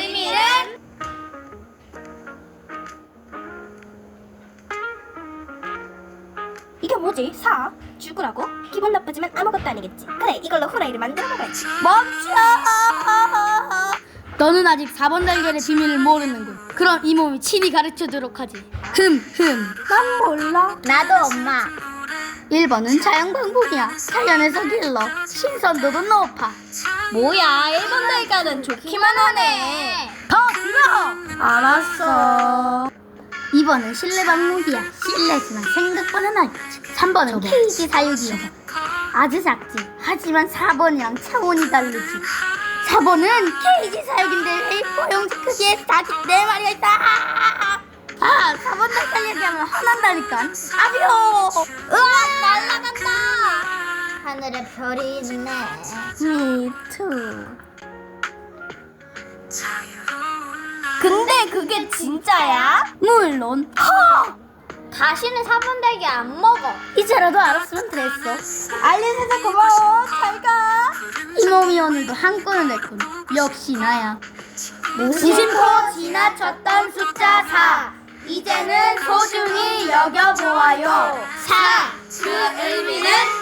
의미는 이게 뭐지? 사? 죽으라고? 기분 나쁘지만 아무것도 아니겠지. 그래, 이걸로 후라이를 만들어 먹어야지. 멈춰. 너는 아직 4번 달걀의 비밀을 모르는군. 그럼 이 몸이 친히 가르쳐주도록 하지. 흠, 흠. 난 몰라. 나도 엄마. 1번은 자연 광복이야. 자연에서 길러. 신선도도 높아. 뭐야? 일본 달걀은 좋기만 하네. 더 들어! 알았어. 2번은 실내 방목이야. 실내지만 생각보다 넓지. 3번은 케이지 사육이야. 아주 작지. 하지만 4번이랑 차원이 다르지. 4번은 케이지 사육인데 왜 고용지 크기에 닭이 네 마리가 있다. 아, 4번 달걀 얘기하면 화난다니까. 아비오! 으악 날라간다. 하늘에 별이 있네. Me 근데 그게 진짜야? 물론. 다시는 4번 달걀 안 먹어. 이제라도 알았으면 됐어. 알려줘서 고마워. 잘 가. 이 몸이 오늘도 한 건을 냈군. 역시 나야. 무심코 지나쳤던 숫자 4. 이제는 소중히 여겨보아요. 4. 그 의미는 끝!